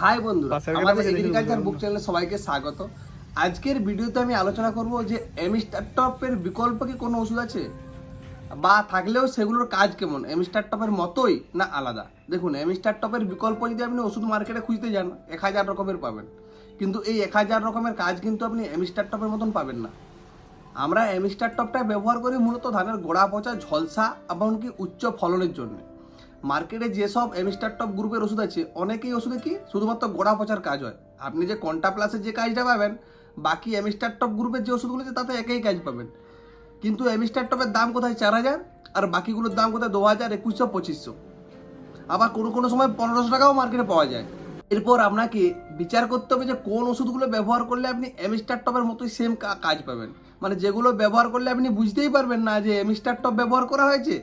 High বন্ধুরা আমাদের agriculture বুক চ্যানেলে সবাইকে স্বাগত। আজকের ভিডিওতে আমি আলোচনা করব যে এমিস্টার টপের বিকল্প কি কোনো ওষুধ আছে? বা থাকলেও সেগুলোর কাজ কেমন? এমিস্টার টপের মতোই না আলাদা? দেখুন এমিস্টার টপের বিকল্প যদি আপনি ওষুধ মার্কেটে খুঁজতে যান এক হাজার রকমের পাবেন। কিন্তু এই এক হাজার রকমের কাজ কিন্তু আপনি এমিস্টার টপের মতন পাবেন না। আমরা এমিস্টার টপটা ব্যবহার করি মূলত ধানের গোড়া পচা ঝলসা এমনকি উচ্চ ফলনের জন্য। মার্কেটে যেসব এমিস্টার টপ গ্রুপের ওষুধ আছে, অনেকেই ওষুধে কি শুধুমাত্র গোড়া পচার কাজ হয়। আপনি যে কন্টা প্লাসের যে কাজটা পাবেন, বাকি এমিস্টার টপ গ্রুপের যে ওষুধগুলো আছে, তাতে একই কাজ পাবেন। কিন্তু এমিস্টার টপের দাম কোথায়? চার হাজার। আর বাকিগুলোর দাম কোথায়? দু হাজার একুশশো পঁচিশশো। আবার কোনো কোনো সময় পনেরোশো টাকাও মার্কেটে পাওয়া যায়। এরপর আপনাকে বিচার করতে হবে যে কোন ওষুধগুলো ব্যবহার করলে আপনি এমিস্টার টপের মতোই সেম কাজ পাবেন। মানে যেগুলো ব্যবহার করলে আপনি বুঝতেই পারবেন না যে এমিস্টার টপ ব্যবহার করা হয়েছে,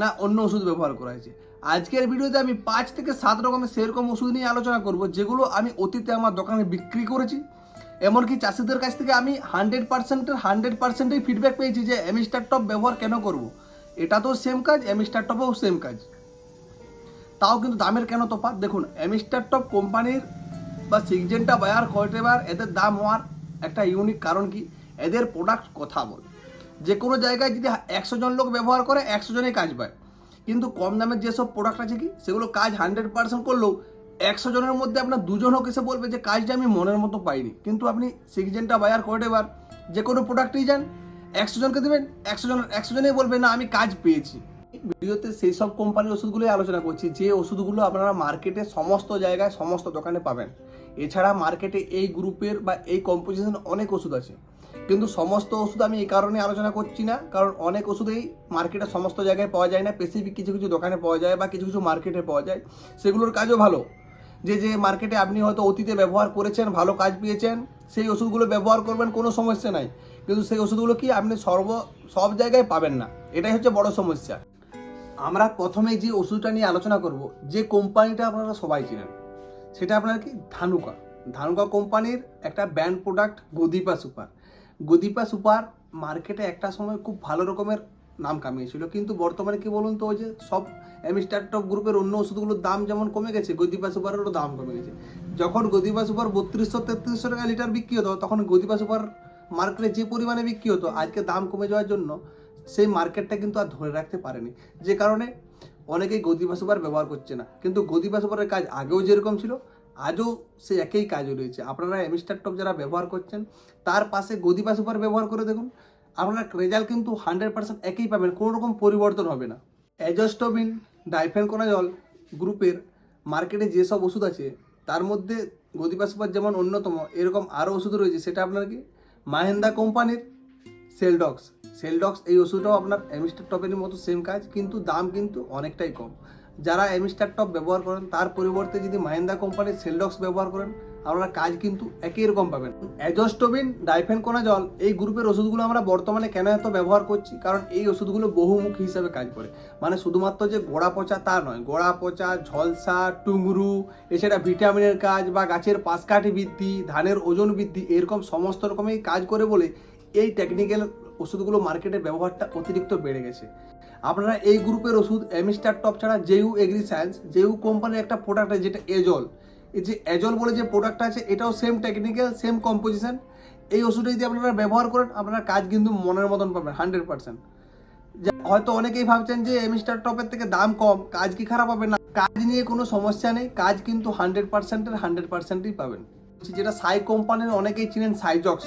না অন্য ওষুধ ব্যবহার করা হয়েছে। আজকের ভিডিওতে আমি পাঁচ থেকে সাত রকমের সেরকম ওষুধ নিয়ে আলোচনা করব, যেগুলো আমি অতীতে আমার দোকানে বিক্রি করেছি। এমনকি চাষিদের কাছ থেকে আমি হান্ড্রেড পার্সেন্টের হান্ড্রেড পার্সেন্টেই ফিডব্যাক পেয়েছি যে এমিস্টার টপ ব্যবহার কেন করব। এটা তো সেম কাজ এমিস্টার টপও সেম কাজ। তাও কিন্তু দামের কেন তফাৎ? দেখুন এমিস্টার টপ কোম্পানির বা সিগজেন্টা বায়ার কয়টেবার এদের দাম হওয়ার একটা ইউনিক কারণ কি? এদের প্রোডাক্ট কথা বলে। যে কোনো জায়গায় যদি একশো জন লোক ব্যবহার করে, একশো জনেই কাজ পায়। কিন্তু কম দামের যেসব প্রোডাক্ট আছে কি, সেগুলো কাজ হান্ড্রেড পার্সেন্ট করলেও একশো জনের মধ্যে আপনার দুজন হোক এসে বলবে যে, কাজটা আমি মনের মতো পাইনি। কিন্তু আপনি সিগজেন্টা বায়ার কয়টেবার যে কোনো প্রোডাক্টই যান, একশো জনকে দেবেন, একশো জন, একশো জনেই বলবে, না, আমি কাজ পেয়েছি। ভিডিওতে সেই সব কোম্পানির ওষুধগুলোই আলোচনা করছি, যে ওষুধগুলো আপনারা মার্কেটে সমস্ত জায়গায়, সমস্ত দোকানে পাবেন। এছাড়া মার্কেটে এই গ্রুপের বা এই কম্পোজিশন অনেক ওষুধ আছে। কিন্তু সমস্ত ওষুধ আমি এই কারণে আলোচনা করছি না, কারণ অনেক ওষুধেই মার্কেটে সমস্ত জায়গায় পাওয়া যায় না স্পেসিফিক কিছু কিছু দোকানে পাওয়া যায় বা কিছু কিছু মার্কেটে পাওয়া যায়। সেগুলোর কাজও ভালো। যে যে মার্কেটে আপনি হয়তো অতীতে ব্যবহার করেছেন, ভালো কাজ পেয়েছেন, সেই ওষুধগুলো ব্যবহার করবেন কোনো সমস্যা নাই। কিন্তু সেই ওষুধগুলো কি আপনি সর্ব, সব জায়গায় পাবেন না। এটাই হচ্ছে বড় সমস্যা। আমরা প্রথমে যে ওষুধটা নিয়ে আলোচনা করব, যে কোম্পানিটা আপনারা সবাই চেনেন, সেটা আপনার কি? ধানুকা। ধানুকা কোম্পানির একটা ব্যান্ড প্রোডাক্ট গদিপা সুপার গদিপা সুপার মার্কেটে একটা সময় খুব ভালো রকমের নাম কামিয়েছিল। কিন্তু বর্তমানে কি বলুন তো, ওই যে সব টপ গ্রুপের অন্য ওষুধগুলোর দাম যেমন কমে গেছে, গদিপা সুপারেরও দাম কমে গেছে। যখন গদিপা সুপার বত্রিশশো তেত্রিশশো টাকা লিটার বিক্রি হতো, তখন গদিপা সুপার মার্কেটে যে পরিমাণে বিক্রি হতো, আজকে দাম কমে যাওয়ার জন্য সেই মার্কেটটা কিন্তু আর ধরে রাখতে পারেনি। যে কারণে অনেকেই গদিপা সুপার ব্যবহার করছে না। কিন্তু গদিপা সুপারের কাজ আগেও যেরকম ছিল আজও সে একই কাজ রয়েছে। আপনারা এমিস্টার টপ যারা ব্যবহার করছেন, তার পাশে গদিপা সুপার ব্যবহার করে দেখুন। আপনার রেজাল্ট কিন্তু হান্ড্রেড পার্সেন্ট একই পাবেন কোনো রকম পরিবর্তন হবে না। অ্যাজস্টোবিন ডাইফেনকোনাজল গ্রুপের মার্কেটে যেসব ওষুধ আছে, তার মধ্যে গদিপা সুপার যেমন অন্যতম, এরকম আরও ওষুধ রয়েছে। সেটা আপনার কি? মাহেন্দা কোম্পানির সেলডক্স সেলডক্স এই ওষুধটাও আপনার এমিস্টার টপের মতো সেম কাজ, কিন্তু দাম কিন্তু অনেকটাই কম। যারা এমিস্টার টপ ব্যবহার করেন, তার পরিবর্তে যদি মাহেন্দা কোম্পানির সেলডক্স ব্যবহার করেন, আপনারা কাজ কিন্তু একই রকম পাবেন। অ্যাজস্টোবিন ডাইফেনকোনাজল এই গ্রুপের ওষুধগুলো আমরা বর্তমানে কেন এত ব্যবহার করছি? কারণ এই ওষুধগুলো বহুমুখী হিসাবে কাজ করে। মানে শুধুমাত্র যে গোড়া পচা তা নয়, গোড়া পচা, ঝলসা, টুংরু, এছাড়া ভিটামিনের কাজ বা গাছের পাশকাঠি বৃদ্ধি, ধানের ওজন বৃদ্ধি, এরকম সমস্ত রকমের কাজ করে বলে এই টেকনিক্যাল ওষুধগুলো মার্কেটে ব্যবহারটা অতিরিক্ত বেড়ে গেছে। আপনারা এই গ্রুপের ওষুধ এমিস্টার টপ ছাড়া জেইউ এগ্রি সায়েন্স জেইউ কোম্পানির একটা প্রোডাক্ট আছে যেটা এজল এই যে এজল বলে যে প্রোডাক্টটা আছে, এটাও সেম টেকনিক্যাল সেম কম্পোজিশন এই ওষুধটা যদি আপনারা ব্যবহার করেন, আপনারা কাজ কিন্তু মনের মতন পাবেন হান্ড্রেড পার্সেন্ট হয়তো অনেকেই ভাবছেন যে এমিস্টার টপের থেকে দাম কম, কাজ কি খারাপ হবে? না, কাজ নিয়ে কোনো সমস্যা নেই, কাজ কিন্তু হান্ড্রেড পার্সেন্টের হান্ড্রেড পার্সেন্টই পাবেন। যেটা সাই কোম্পানির অনেকেই চিনেন সাইজক্স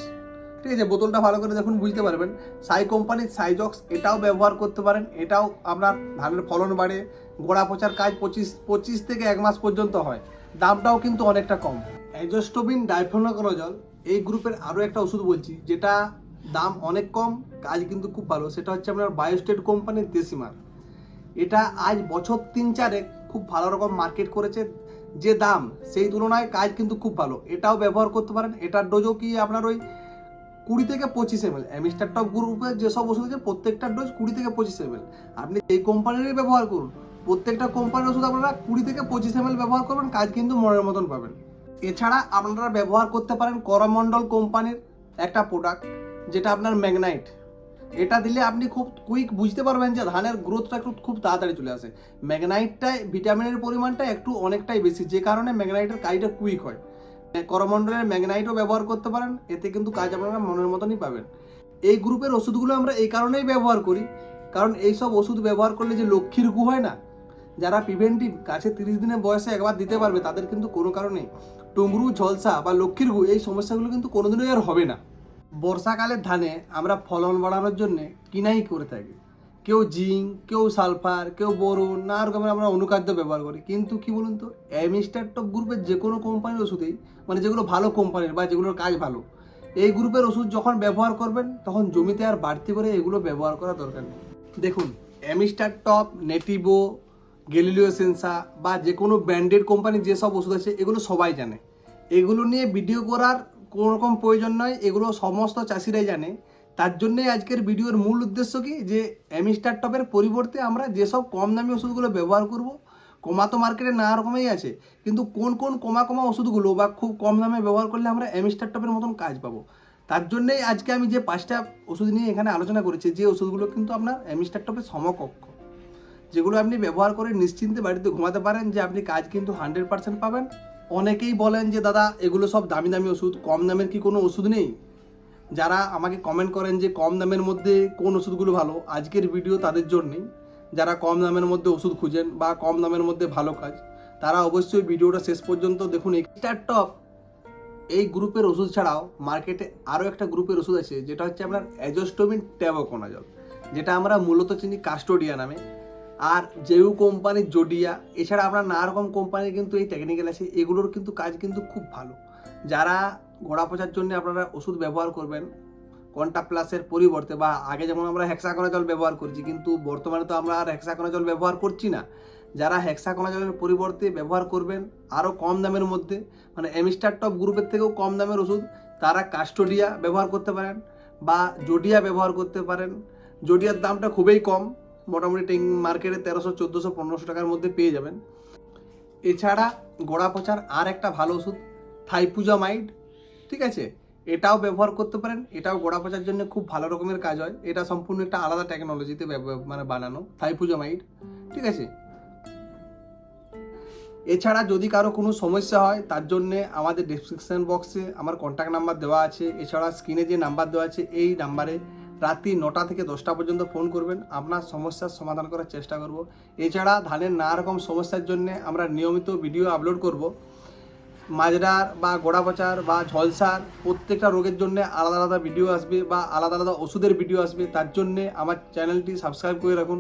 ঠিক আছে, বোতলটা ভালো করে দেখুন, বুঝতে পারবেন। সাই কোম্পানির সাইজক্স এটাও ব্যবহার করতে পারেন। এটাও আপনার ধানের ফলন বাড়ে, গোড়া পচার কাজ পঁচিশ পঁচিশ থেকে এক মাস পর্যন্ত হয়। দামটাও কিন্তু অনেকটা কম। অ্যাজোস্টোবিন ডাইফোনাকোনোজল এই গ্রুপের আরও একটা ওষুধ বলছি, যেটা দাম অনেক কম, কাজ কিন্তু খুব ভালো। সেটা হচ্ছে আপনার বায়োস্টেট কোম্পানির দেশিমার এটা আজ বছর তিন চারে খুব ভালো রকম মার্কেট করেছে। যে দাম, সেই তুলনায় কাজ কিন্তু খুব ভালো। এটাও ব্যবহার করতে পারেন। এটার ডোজও কি আপনার ওই কুড়ি থেকে পঁচিশ এম এল অ্যামিস্টার টপ গ্রুপের যেসব ওষুধ আছে প্রত্যেকটা ডোজ কুড়ি থেকে পঁচিশ এম আপনি এই কোম্পানিরই ব্যবহার করুন, প্রত্যেকটা কোম্পানির ওষুধ আপনারা কুড়ি থেকে পঁচিশ এম ব্যবহার করবেন, কাজ কিন্তু মনের মতন পাবেন। এছাড়া আপনারা ব্যবহার করতে পারেন করমণ্ডল কোম্পানির একটা প্রোডাক্ট যেটা আপনার ম্যাগনাইট। এটা দিলে আপনি খুব কুইক বুঝতে পারবেন যে ধানের গ্রোথটা একটু খুব তাড়াতাড়ি চলে আসে। ম্যাগনাইটটায় ভিটামিনের পরিমাণটা একটু অনেকটাই বেশি, যে কারণে ম্যাগনাইটের কাজটা কুইক হয়। করমণ্ডলের ম্যাগনাইটও ব্যবহার করতে পারেন, এতে কিন্তু কাজ আপনারা মনের মতনই পাবেন। এই গ্রুপের ওষুধগুলো আমরা এই কারণেই ব্যবহার করি, কারণ এই সব ওষুধ ব্যবহার করলে যে লক্ষ্মীর গু হয় না, যারা প্রিভেন্টিভ, কাছে তিরিশ দিনের বয়সে একবার দিতে পারবে, তাদের কিন্তু কোনো কারণে টুংরু ঝলসা বা লক্ষ্মীর গু এই সমস্যাগুলো কিন্তু কোনোদিনই আর হবে না। বর্ষাকালের ধানে আমরা ফলন বাড়ানোর জন্য কিনাই করে থাকি। কেউ জিঙ্ক, কেউ সালফার, কেউ বোরন, নানা রকমের আমরা অনুখাদ্য ব্যবহার করি। কিন্তু কি বলুন তো, অ্যামিস্টার টপ গ্রুপের যে কোনো কোম্পানির ওষুধেই মানে যেগুলো ভালো কোম্পানির বা যেগুলোর কাজ ভালো, এই গ্রুপের ওষুধ যখন ব্যবহার করবেন, তখন জমিতে আর বাড়তি করে এগুলো ব্যবহার করা দরকার নেই। দেখুন, অ্যামিস্টার টপ, নেটিভো, গেলিলিও সেন্সা বা যে কোনো ব্র্যান্ডেড কোম্পানির যেসব ওষুধ আছে, এগুলো সবাই জানে। এগুলো নিয়ে ভিডিও করার কোনো রকম প্রয়োজন নয়, এগুলো সমস্ত চাষিরাই জানে। তার জন্যই আজকের ভিডিওর মূল উদ্দেশ্য কি? যে অ্যামিস্টার টপের পরিবর্তে আমরা যেসব কম দামি ওষুধগুলো ব্যবহার করব, কমা তো মার্কেটে নানা রকমই আছে, কিন্তু কোন কোন কমা কমা ওষুধগুলো বা খুব কম দামে ব্যবহার করলে আমরা অ্যামিস্টার টপের মতন কাজ পাবো? তার জন্যেই আজকে আমি যে পাঁচটা ওষুধ নিয়ে এখানে আলোচনা করেছি, যে ওষুধগুলো কিন্তু আপনার অ্যামিস্টার টপের সমকক্ষ, যেগুলো আপনি ব্যবহার করে নিশ্চিন্তে বাড়িতে ঘুমাতে পারেন, যে আপনি কাজ কিন্তু হান্ড্রেড পার্সেন্ট পাবেন। অনেকেই বলেন যে, দাদা, এগুলো সব দামি দামি ওষুধ, কম দামের কি কোনো ওষুধ নেই? যারা আমাকে কমেন্ট করেন যে কম দামের মধ্যে কোন ওষুধগুলো ভালো, আজকের ভিডিও তাদের জন্যই যারা কম দামের মধ্যে ওষুধ খুঁজেন বা কম দামের মধ্যে ভালো কাজ, তারা অবশ্যই ভিডিওটা শেষ পর্যন্ত দেখুন। এক্সটার টপ এই গ্রুপের ওষুধ ছাড়াও মার্কেটে আরও একটা গ্রুপের ওষুধ আছে, যেটা হচ্ছে আপনার অ্যাজোস্টোমিন ট্যাবোকোনাজল যেটা আমরা মূলত চিনি কাস্টোডিয়া নামে। আর জেউ কোম্পানির জোডিয়া এছাড়া আপনার নানা রকম কোম্পানির কিন্তু এই টেকনিক্যাল আছে, এগুলোর কিন্তু কাজ কিন্তু খুব ভালো। যারা গোড়া পচার জন্য আপনারা ওষুধ ব্যবহার করবেন। কন্টা প্লাসের পরিবর্তে বা আগে যেমন আমরা হেক্সাকোনাজল ব্যবহার করছি, কিন্তু বর্তমানে তো আমরা আর হেক্সাকোনাজল ব্যবহার করছি না। যারা হেক্সাকোনাজলের পরিবর্তে ব্যবহার করবেন আরও কম দামের মধ্যে মানে এমিস্টার টপ গ্রুপের থেকেও কম দামের ওষুধ, তারা কাস্টোডিয়া ব্যবহার করতে পারেন বা জোডিয়া ব্যবহার করতে পারেন। জোডিয়ার দামটা খুবই কম, মোটামুটি টেং মার্কেটে তেরোশো, চোদ্দোশো, পনেরোশো টাকার মধ্যে পেয়ে যাবেন। এছাড়া গোড়া পচার আর একটা ভালো ওষুধ, থাইপুজামাইড। ঠিক আছে? এটাও ব্যবহার করতে পারেন, এটাও গোড়া পচার জন্য খুব ভালো রকমের কাজ হয়। এটা সম্পূর্ণ একটা আলাদা টেকনোলজিতে মানে বানানো থাইপুজামাইড ঠিক আছে? এছাড়া যদি কারও কোনো সমস্যা হয়, তার জন্য আমাদের ডেসক্রিপশন বক্সে আমার কন্ট্যাক্ট নাম্বার দেওয়া আছে। এছাড়া স্ক্রিনে যে নাম্বার দেওয়া আছে, এই নাম্বারে রাত্রি নটা থেকে দশটা পর্যন্ত ফোন করবেন। আপনার সমস্যার সমাধান করার চেষ্টা করব। এছাড়া ধানের নানা রকম সমস্যার জন্য আমরা নিয়মিত ভিডিও আপলোড করব। মাজরার বা গোড়া পচার বা ঝলসার প্রত্যেকটা রোগের জন্য আলাদা আলাদা ভিডিও আসবে বা আলাদা আলাদা ওষুধের ভিডিও আসবে, তার জন্যে আমার চ্যানেলটি সাবস্ক্রাইব করে রাখুন।